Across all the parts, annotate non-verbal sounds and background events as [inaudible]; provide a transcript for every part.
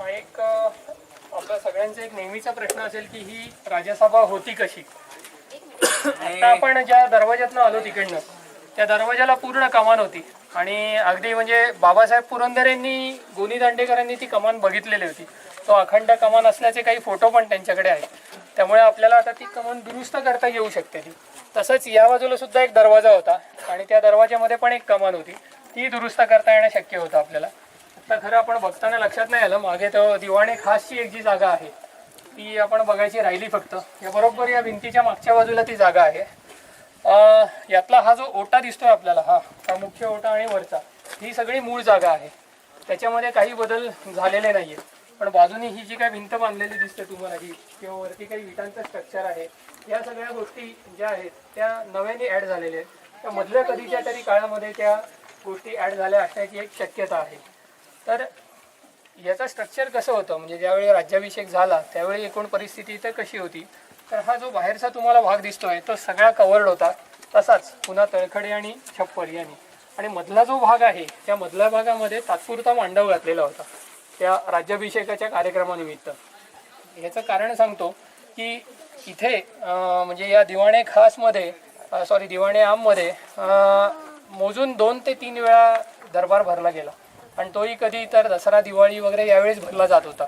हा एक अ, आपला सगळ्यांचा एक नेहमीचा प्रश्न असेल की ही राजसभा होती कशी? आता आपण ज्या दरवाज्यातनं आलो तिकडनं त्या दरवाजाला पूर्ण कमान होती. आणि अगदी म्हणजे बाबासाहेब पुरंदरेंनी गोनी दांडेकरांनी ती कमान बघितलेली होती. तो अखंड कमान असल्याचे काही फोटो पण त्यांच्याकडे आहेत. त्यामुळे आपल्याला आता ती कमान दुरुस्त करता येऊ शकते ती. तसंच या बाजूला सुद्धा एक दरवाजा होता आणि त्या दरवाज्यामध्ये पण एक कमान होती. ती दुरुस्त करता येणं शक्य होतं आपल्याला. आता खरं आपण बघताना लक्षात नाही आलं मागे तर दिवाणे खासची एक जी जागा आहे ती आपण बघायची राहिली फक्त. या बरोबर या भिंतीच्या मागच्या बाजूला ती जागा आहे. यातला हा जो ओटा दिसतोय आपल्याला हा हा मुख्य ओटा आणि वरचा ही सगळी मूळ जागा आहे. त्याच्यामध्ये काही बदल झालेले नाहीये. पण बाजूनी ही जी काही भिंत बांधलेली दिसते तुम्हाला ही किंवा वरती काही विटांचं स्ट्रक्चर आहे या सगळ्या गोष्टी ज्या आहेत त्या नव्याने ऍड झालेल्या आहेत. त्या मधल्या कधीच्या तरी काळामध्ये त्या गोष्टी ऍड झाल्या असण्याची एक शक्यता आहे. तर याचं स्ट्रक्चर कसं होतं? म्हणजे ज्यावेळी राज्याभिषेक झाला त्यावेळी एकूण परिस्थिती इथं कशी होती? तर हा जो बाहेरचा तुम्हाला भाग दिसतोय तो सगळा कवर्ड होता. तसाच पुन्हा तळखडे आणि छप्पर यांनी. आणि मधला जो भाग आहे त्या मधल्या भागामध्ये तात्पुरता मांडव घातलेला होता त्या राज्याभिषेकाच्या कार्यक्रमानिमित्त. ह्याचं कारण सांगतो की इथे म्हणजे या दिवाणे खासमध्ये सॉरी दिवाणे आममध्ये मोजून दोन ते तीन वेळा दरबार भरला गेला. आणि तोही कधी तर दसरा दिवाळी वगैरे यावेळेस भरला जात होता.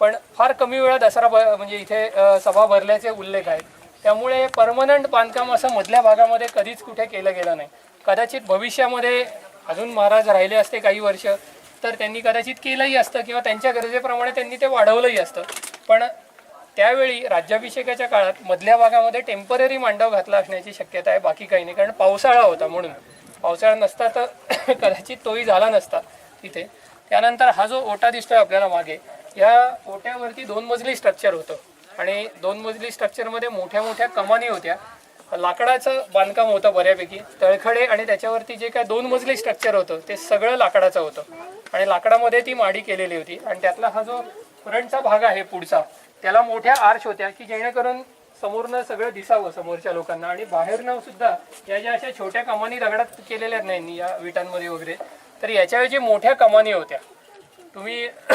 पण फार कमी वेळा दसरा ब म्हणजे इथे सभा भरल्याचे उल्लेख आहेत. त्यामुळे परमनंट बांधकाम असं मधल्या भागामध्ये कधीच कुठे केलं गेलं नाही. कदाचित भविष्यामध्ये अजून महाराज राहिले असते काही वर्ष तर त्यांनी कदाचित केलंही असतं किंवा त्यांच्या गरजेप्रमाणे त्यांनी ते वाढवलंही असतं. पण त्यावेळी राज्याभिषेकाच्या काळात मधल्या भागामध्ये टेंपररी मांडव घातला असण्याची शक्यता आहे बाकी काही नाही. कारण पावसाळा होता म्हणून. पावसाळा नसता तर [coughs] कदाचित तोही झाला नसता. तिथे त्यानंतर हा जो ओटा दिसतोय आपल्याला मागे या ओट्यावरती दोन मजली स्ट्रक्चर होतं. आणि दोन मजली स्ट्रक्चरमध्ये मोठ्या मोठ्या कमानी होत्या. लाकडाचं बांधकाम होतं बऱ्यापैकी. तळखडे आणि त्याच्यावरती जे काय दोन मजली स्ट्रक्चर होतं ते सगळं लाकडाचं होतं. आणि लाकडामध्ये ती माडी केलेली होती. आणि त्यातला हा जो फ्रंटचा भाग आहे पुढचा त्याला मोठ्या आर्श होत्या की जेणेकरून समोरनं सगळं दिसावं समोरच्या लोकांना. आणि बाहेरनं सुद्धा या ज्या अशा छोट्या कमानी दगडात केलेल्या नाही या विटांमध्ये वगैरे तर याच्याऐवजी मोठ्या कमानी होत्या. तुम्ही [clears throat]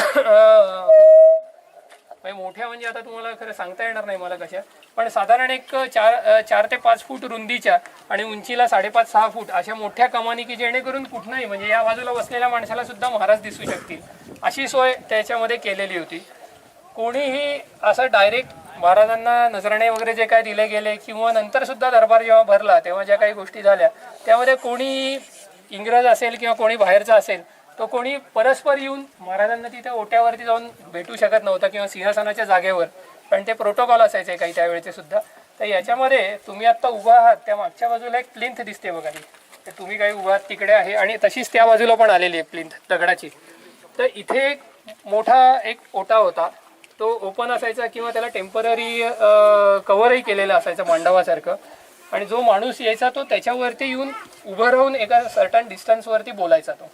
म्हणजे मोठ्या म्हणजे आता तुम्हाला खरं सांगता येणार नाही मला कशा. पण साधारण एक चार चार ते पाच फूट रुंदीच्या आणि उंचीला साडेपाच सहा फूट अशा मोठ्या कमानी की जेणेकरून कुठनंही म्हणजे या बाजूला बसलेल्या माणसाला सुद्धा महाराज दिसू शकतील. अशी सोय त्याच्यामध्ये केलेली होती. कोणीही असं डायरेक्ट महाराजांना नजराणे वगैरे जे काय दिले गेले किंवा नंतर सुद्धा दरबार जेव्हा भरला तेव्हा ज्या काही गोष्टी झाल्या त्यामध्ये कोणी इंग्रज असेल किंवा कोणी बाहेरचा असेल तो कोणी परस्पर येऊन महाराजांना तिथे ओट्यावरती जाऊन भेटू शकत नव्हता किंवा सिंहासनाच्या जागेवर. पण ते प्रोटोकॉल असायचे काही त्यावेळेचे सुद्धा. तर याच्यामध्ये तुम्ही आत्ता उभा आहात त्या मागच्या बाजूला एक प्लिंथ दिसते बघा ही. तर तुम्ही काही उभा आहात तिकडे आहे आणि तशीच त्या बाजूला पण आलेली आहे प्लिंथ दगडाची. तर इथे एक मोठा एक ओटा होता. तो ओपन असायचा किंवा त्याला टेंपररी कव्हरही केलेलं असायचं मांडवासारखं. आणि जो माणूस यायचा तो त्याच्यावरती येऊन उभं राहून एका सर्टन डिस्टन्सवरती बोलायचा तो.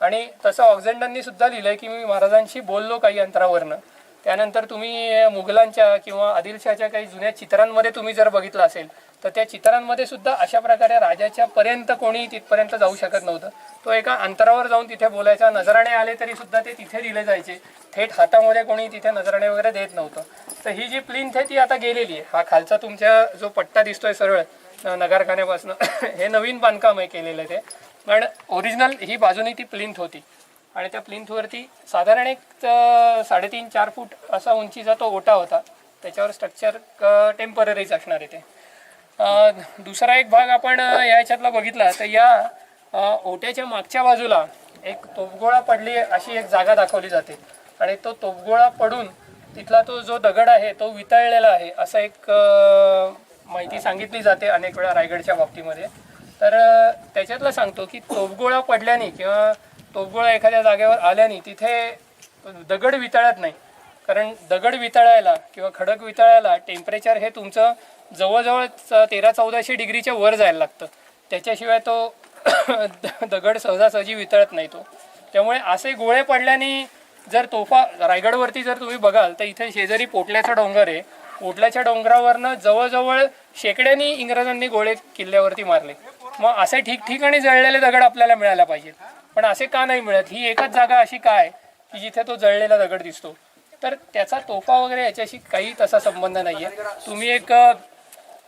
आणि तसं ऑक्झेंडननी सुद्धा लिहिलंय की मी महाराजांशी बोललो काही अंतरावरनं. त्यानंतर तुम्ही मुघलांच्या किंवा आदिलशाच्या काही जुन्या चित्रांमध्ये तुम्ही जर बघितलं असेल तर त्या चित्रांमध्ये सुद्धा अशा प्रकारे राजाच्या पर्यंत कोणी तिथपर्यंत जाऊ शकत नव्हतं. तो एका अंतरावर जाऊन तिथे बोलायचा नजराणे आले तरी सुद्धा ते तिथे दिले जायचे. थेट हातामध्ये कोणी तिथे नजराणे वगैरे देत नव्हतं. तर ही जी प्लिंथ आहे ती आता गेलेली आहे. हा खालचा तुमच्या जो पट्टा दिसतोय सरळ नगारखान्यापासून. [coughs] हे नवीन बांधकाम आहे केलेलं ते. पण ओरिजिनल ही बाजूने ती प्लिंथ होती. आणि त्या प्लिंथवरती साधारण एक साडेतीन चार फूट असा उंचीचा तो ओटा होता. त्याच्यावर स्ट्रक्चर टेम्पररीच असणार आहे ते. दुसरा एक भाग आपण या ह्याच्यातला बघितला तर या ओट्याच्या मागच्या बाजूला एक तोफगोळा पडली अशी एक जागा दाखवली जाते. आणि तो तोफगोळा पडून तिथला तो जो दगड आहे तो वितळलेला आहे असं एक माहिती सांगितली जाते अनेक वेळा रायगडच्या बाबतीमध्ये. तर त्याच्यातलं सांगतो की तोफगोळा पडल्याने किंवा तोफगोळा एखाद्या जागेवर आल्याने तिथे दगड वितळत नाही. कारण दगड वितळायला किंवा खडक वितळायला टेम्परेचर हे तुमचं जवळजवळ तेरा चौदाशे डिग्रीच्या वर जायला लागतं. त्याच्याशिवाय तो [coughs] दगड सहजासहजी वितळत नाही तो. त्यामुळे असे गोळे पडल्याने जर तोफा रायगडवरती जर तुम्ही बघाल तर इथे शेजारी पोटल्याचा डोंगर आहे. पोटल्याच्या डोंगरावरनं जवळजवळ शेकड्यांनी इंग्रजांनी गोळे किल्ल्यावरती मारले. मग असे ठिकठिकाणी जळलेले दगड आपल्याला मिळायला पाहिजेत. पण असे का नाही मिळत? ही एकच जागा अशी काय की जिथे तो जळलेला दगड दिसतो? तर त्याचा तोफा वगैरे याच्याशी काही तसा संबंध नाही आहे तुम्ही एक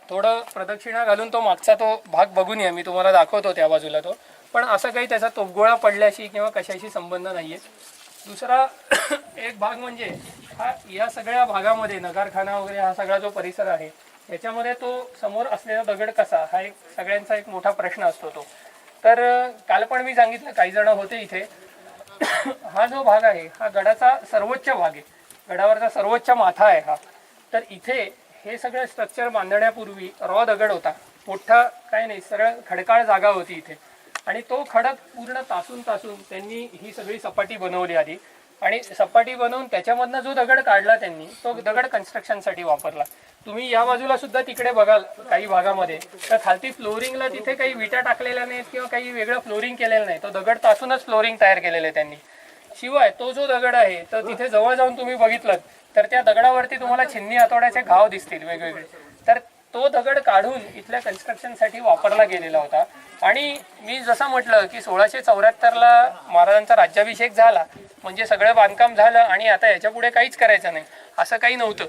थोडं प्रदक्षिणा घालून तो मागचा तो भाग बघून या. मी तुम्हाला दाखवतो त्या बाजूला तो. पण असं काही त्याचा तोफगोळा पडल्याशी किंवा कशाशी संबंध नाही आहे दुसरा [coughs] एक भाग म्हणजे हा या सगळ्या भागामध्ये नगारखाना वगैरे हा सगळा जो परिसर आहे याच्यामध्ये तो समोर असलेला दगड कसा? हा एक सगळ्यांचा एक मोठा प्रश्न असतो तो. तर काल पण मी सांगितलं काही जण होते इथे. [coughs] हा जो भाग आहे हा गडाचा सर्वोच्च भाग आहे. गडावरचा सर्वोच्च माथा आहे हा. तर इथे हे सगळं स्ट्रक्चर बांधण्यापूर्वी रॉ दगड होता. मोठा काय नाही सरळ खडकाळ जागा होती इथे. आणि तो खडक पूर्ण तासून तासून त्यांनी ही सगळी सपाटी बनवली आधी. आणि सपाटी बनवून त्याच्यामधनं जो दगड काढला त्यांनी तो दगड कन्स्ट्रक्शनसाठी वापरला. तुम्ही या बाजूला सुद्धा तिकडे बघाल काही भागामध्ये. तर खालती फ्लोरिंगला तिथे काही विटा टाकलेल्या नाहीत किंवा काही वेगळं फ्लोरिंग केलेलं नाही. तो दगड तासूनच फ्लोरिंग तयार केलेलं आहे त्यांनी. शिवाय तो जो दगड आहे तर तिथे जवळ जाऊन तुम्ही बघितलं तर त्या दगडावरती तुम्हाला छिन्नी हातोड्याचे घाव दिसतील वेगवेगळे. तर तो दगड काढून इथल्या कन्स्ट्रक्शनसाठी वापरला गेलेला होता. आणि मी जसं म्हटलं की सोळाशे चौऱ्याहत्तरला महाराजांचा राज्याभिषेक झाला म्हणजे सगळं बांधकाम झालं आणि आता याच्यापुढे काहीच करायचं नाही. असं काही नव्हतं.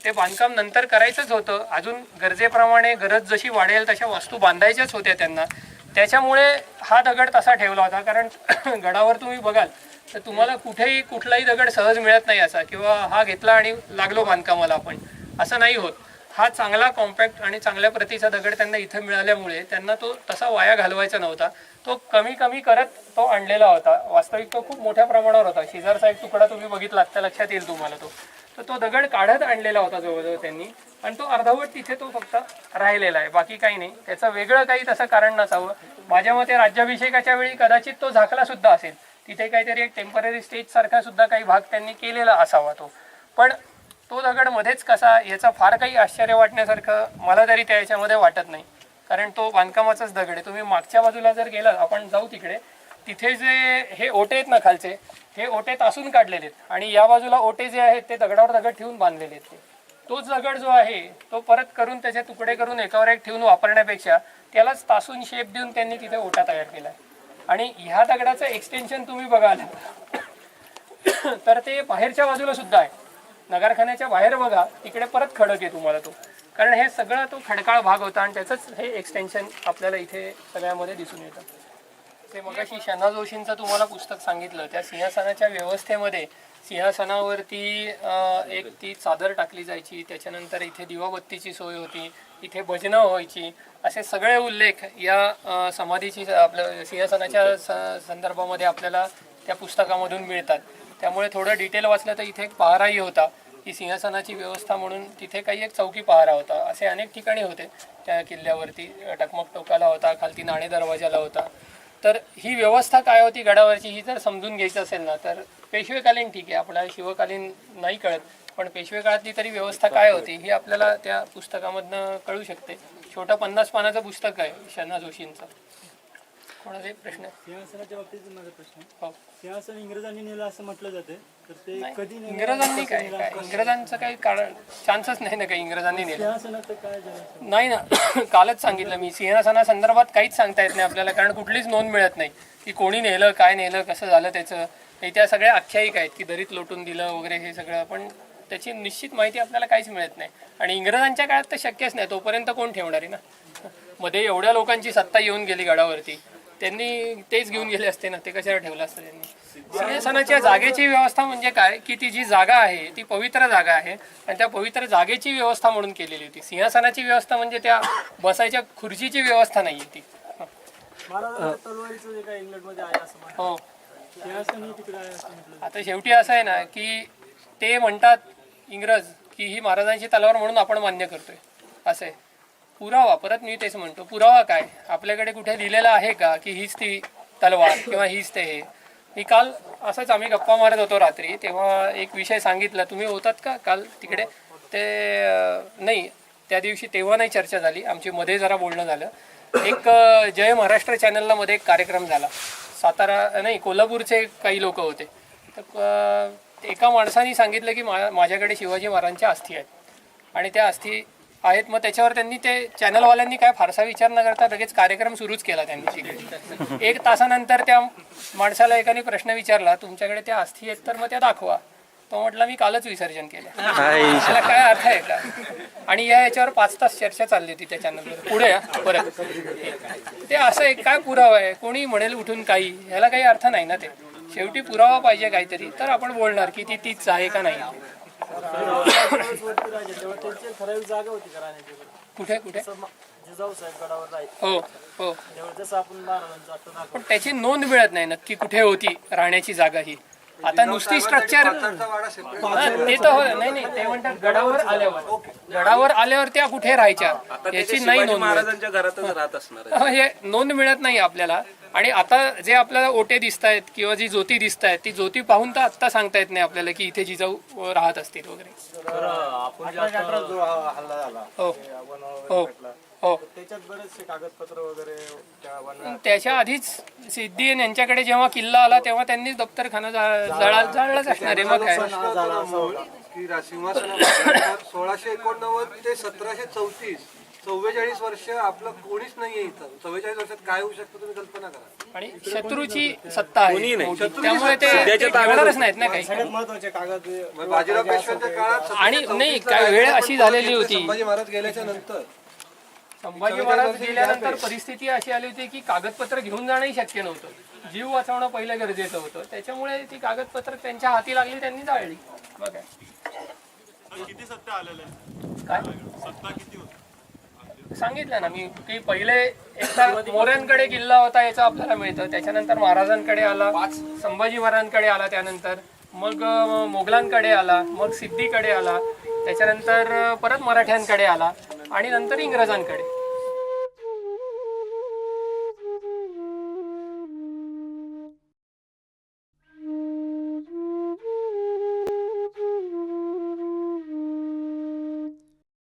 ते बांधकाम नंतर करायचंच होतं. अजून गरजेप्रमाणे गरज जशी वाढेल तशा वस्तू बांधायच्याच होत्या त्यांना. त्याच्यामुळे हा दगड तसा ठेवला होता. कारण [coughs] गडावर तुम्ही बघाल तर तुम्हाला कुठेही कुठलाही दगड सहज मिळत नाही असा. किंवा हा घेतला आणि लागलो बांधकामाला आपण. असं नाही होत. हा चांगला कॉम्पॅक्ट आणि चांगल्या प्रतीचा दगड त्यांना इथं मिळाल्यामुळे त्यांना तो तसा वाया घालवायचा नव्हता. तो कमी कमी करत तो आणलेला होता. वास्तविक तो खूप मोठ्या प्रमाणावर होता. शेजारचा एक तुकडा तुम्ही बघितला त्या लक्षात येईल तुम्हाला तो. तर तो दगड काढत आणलेला होता जवळजवळ त्यांनी. आणि तो अर्धवट तिथे तो फक्त राहिलेला आहे. बाकी काही नाही. त्याचं वेगळं काही तसं कारण नसावं. माझ्या मते राज्याभिषेकाच्या वेळी कदाचित तो झाकला सुद्धा असेल. तिथे काहीतरी एक टेंपररी स्टेज सारखा सुद्धा काही भाग त्यांनी केलेला असावा तो. पण तो दगड मध्येच कसा याचं फार काही आश्चर्य वाटण्यासारखं मला तरी त्या याच्यामध्ये वाटत नाही. कारण तो बांधकामाचाच दगड आहे. तुम्ही मागच्या बाजूला जर गेलात आपण जाऊ तिकडे तिथे जे हे ओटे आहेत ना खालचे हे ओटे तासून काढलेले आहेत. आणि या बाजूला ओटे जे आहेत ते दगडावर दगड ठेवून बांधलेले आहेत ते. तोच दगड जो आहे तो परत करून त्याचे तुकडे करून एकावर एक ठेवून वापरण्यापेक्षा त्यालाच तासून शेप देऊन त्यांनी तिथे ओटा तयार केला आहे आणि ह्या दगडाचं एक्सटेन्शन तुम्ही बघाल. [coughs] तर ते बाहेरच्या बाजूला सुद्धा आहे. नगरखान्याच्या बाहेर बघा तिकडे परत खडक आहे तुम्हाला तो. कारण हे सगळं तो खडकाळ भाग होता आणि त्याचंच हे एक्सटेन्शन आपल्याला इथे सगळ्यामध्ये दिसून येतं. ते मगाशी शना जोशींचं तुम्हाला पुस्तक सांगितलं. त्या सिंहासनाच्या व्यवस्थेमध्ये सिंहासनावरती एक ती चादर टाकली जायची त्याच्यानंतर इथे दिवाबत्तीची सोय होती इथे भजनं व्हायची असे सगळे उल्लेख या समाधीची आपल्या सिंहासनाच्या स- संदर्भामध्ये आपल्याला त्या पुस्तकामधून मिळतात. त्यामुळे थोडं डिटेल वाचलं तर इथे एक पहाराही होता. की सिंहासनाची व्यवस्था म्हणून तिथे काही एक चौकी पहारा होता. असे अनेक ठिकाणी होते. त्या किल्ल्यावरती टकमक टोकाला होता खालती नाणे दरवाजाला होता. तर ही व्यवस्था काय होती गडावरची ही जर समजून घ्यायचं असेल ना तर पेशवेकालीन ठीक आहे. आपल्याला शिवकालीन नाही कळत. पण पेशवे काळातली तरी व्यवस्था काय होती ही आपल्याला त्या पुस्तकामधनं कळू शकते. छोटं पन्नास पानाचं पुस्तक आहे शना जोशींचं. कोणाचा एक प्रश्न? सिंहासनाच्या बाबतीत माझा प्रश्न हो. सिंहासन इंग्रजांनी नेलं असं म्हटलं जाते तर ते कधी नेलं? इंग्रजांनी काय काय? इंग्रजांचं काही कारण चान्सच नाही ना काही इंग्रजांनी नेलं. सिंहासनाचं काय झालं? नाही ना [coughs] कालच सांगितलं मी. सिंहासना संदर्भात काहीच सांगता येत नाही आपल्याला कारण कुठलीच नोंद मिळत नाही की कोणी नेलं काय नेलं कसं झालं त्याचं. हे त्या सगळ्या आख्यायिका आहेत की दरीत लोटून दिलं वगैरे हे सगळं पण त्याची निश्चित माहिती आपल्याला काहीच मिळत नाही. आणि इंग्रजांच्या काळात तर शक्यच नाही तोपर्यंत कोण ठेवणार आहे ना? मध्ये एवढ्या लोकांची सत्ता येऊन गेली गडावरती. त्यांनी तेच घेऊन गेले असते ना ते कशाला ठेवलं असतं त्यांनी? सिंहासनाच्या जागेची व्यवस्था म्हणजे काय? की ती जी जागा आहे ती पवित्र जागा आहे आणि त्या पवित्र जागेची व्यवस्था म्हणून केलेली होती. सिंहासनाची व्यवस्था म्हणजे त्या बसायच्या खुर्चीची व्यवस्था नाही ती. हो. आता शेवटी असं आहे ना की ते म्हणतात इंग्रज की ही महाराजांची तलवार म्हणून आपण मान्य करतोय. असं आहे. पुरावा परत मी तेच म्हणतो पुरावा काय? आपल्याकडे कुठे लिहिलेलं आहे का की हीच ती तलवार किंवा हीच ते हे? मी काल असंच आम्ही गप्पा मारत होतो रात्री तेव्हा एक विषय सांगितला तुम्ही होतात का काल तिकडे? ते नाही त्या दिवशी तेव्हा नाही चर्चा झाली आमची मध्ये जरा बोलणं झालं. एक जय महाराष्ट्र चॅनलला मध्ये एक कार्यक्रम झाला. सातारा नाही कोल्हापूरचे काही लोक होते. तर एका माणसाने सांगितलं की मा माझ्याकडे शिवाजी महाराजांच्या अस्थी आहेत. आणि त्या अस्थी आहेत. मग त्याच्यावर त्यांनी ते चॅनलवाल्यांनी काय फारसा विचार न करता लगेच कार्यक्रम सुरूच केला त्यांनी. एक तासानंतर त्या माणसाला एकाने प्रश्न विचारला तुमच्याकडे त्या अस्थी आहेत तर मग त्या दाखवा. तो म्हटला मी कालच विसर्जन केलं. त्याला काय अर्थ आहे का? आणि या याच्यावर पाच तास चर्चा चालली होती त्या चॅनलवर पुढे परत. ते असं एक काय पुरावा आहे? कोणी म्हणेल उठून काही? ह्याला काही अर्थ नाही ना ते. शेवटी पुरावा पाहिजे काहीतरी. तर आपण बोलणार की ती तीच आहे का नाही? त्यांची एक ठराविक जागा होती का राहण्याची कुठे कुठे? तसं म- जिजाऊ साहेब गडावर हो हो. तेव्हा जसं आपण महाराजांचं आता दाखवतो पण त्याची नोंद मिळत नाही नक्की कुठे होती राहण्याची जागा ही. आता नुसती स्ट्रक्चर ते तर हो नाही नाही. ते म्हणतात गडावर आल्यावर. गडावर आल्यावर त्या कुठे राहायच्या? याची नाही नोंद मिळत. महाराजांच्या घरातच राहत असणार आहे. हे नोंद मिळत नाही आपल्याला. आणि आता जे आपल्याला ओटे दिसत आहेत किंवा जी ज्योती दिसत आहेत ती ज्योती पाहून तर आत्ता सांगता येत नाही आपल्याला की इथे जिजाऊ अ, राहत असतील वगैरे. आपण जे आता जो हा हल्ला झाला हो. आपण हो. हो. त्याच्यात बरेचसे कागदपत्र वगैरे त्या वन- त्याच्या आधीच सिद्धी यांच्याकडे जेव्हा किल्ला आला तेव्हा त्यांनी दप्तरखाना जाळलाच असणार आहे मग काय? सोळाशे एकोणनव्वद ते सतराशे चौतीस चव्वेचाळीस वर्ष आपलं कोणीच नाहीये इथं. चव्वेचाळीस वर्षात काय होऊ शकतं तुम्ही कल्पना करा. आणि शत्रूची सत्ता आहे. त्यामुळे ते ठेवणारच नाहीत ना काही. सगळ्यात महत्त्वाचे कागद बाजीराव पेशव्यांच्या काळात आणि नाही काय वेळ अशी झालेली होती. संभाजी महाराज गेल्याच्यानंतर. संभाजी महाराज गेल्यानंतर परिस्थिती अशी आली होती की कागदपत्र घेऊन जाणंही शक्य नव्हतं. जीव वाचवणं पहिलं गरजेचं होतं. त्याच्यामुळे ती कागदपत्र त्यांच्या हाती लागली त्यांनी जाळली. काय किती सत्ता आलेलं काय? सत्ता किती होती? सांगितलं ना मी की पहिले एकदा मोऱ्यांकडे किल्ला होता याचं आपल्याला मिळतं. त्याच्यानंतर महाराजांकडे आला संभाजी महाराजांकडे आला त्यानंतर. मग अं, मोगलांकडे आला मग सिद्धीकडे आला. त्याच्यानंतर परत मराठ्यांकडे आला आणि नंतर इंग्रजांकडे.